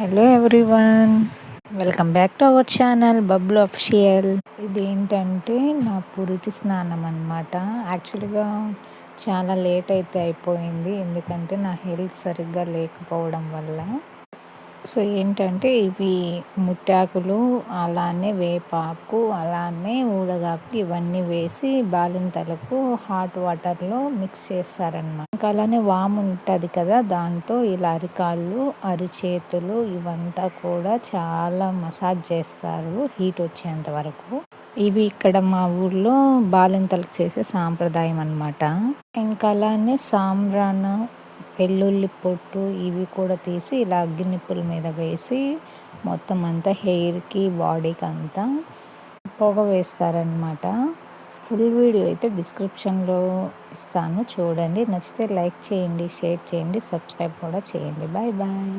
Hello everyone welcome back to our channel Bablu official ఇది ఏంటంటే నా పురుటి స్నానం అనమాట యాక్చువల్గా చాలా లేట్ అయితే అయిపోయింది. ఎందుకంటే నా హెల్త్ సరిగ్గా లేకపోవడం వల్ల. సో ఏంటంటే ఇవి ముట్టాకులు అలానే వేపాకు అలానే ఊడగాకు ఇవన్నీ వేసి బాలింతలకు హాట్ వాటర్లో మిక్స్ చేస్తారనమాట ఇంకా అలానే వాము ఉంటుంది కదా దాంతో ఇలా అరికాళ్ళు అరిచేతులు ఇవంతా కూడా చాలా మసాజ్ చేస్తారు హీట్ వచ్చేంత వరకు. ఇవి ఇక్కడ మా ఊర్లో బాలింతలకు చేసే సాంప్రదాయం అనమాట ఇంకా అలానే సాంబ్రాన్ వెల్లుల్లి పొట్టు ఇవి కూడా తీసి ఇలా అగ్గి నిప్పుల మీద వేసి మొత్తం అంతా హెయిర్కి బాడీకి అంతా పొగ వేస్తారనమాట ఫుల్ వీడియో అయితే డిస్క్రిప్షన్లో ఇస్తాను. చూడండి. నచ్చితే లైక్ చేయండి షేర్ చేయండి సబ్స్క్రైబ్ కూడా చేయండి. Bye bye.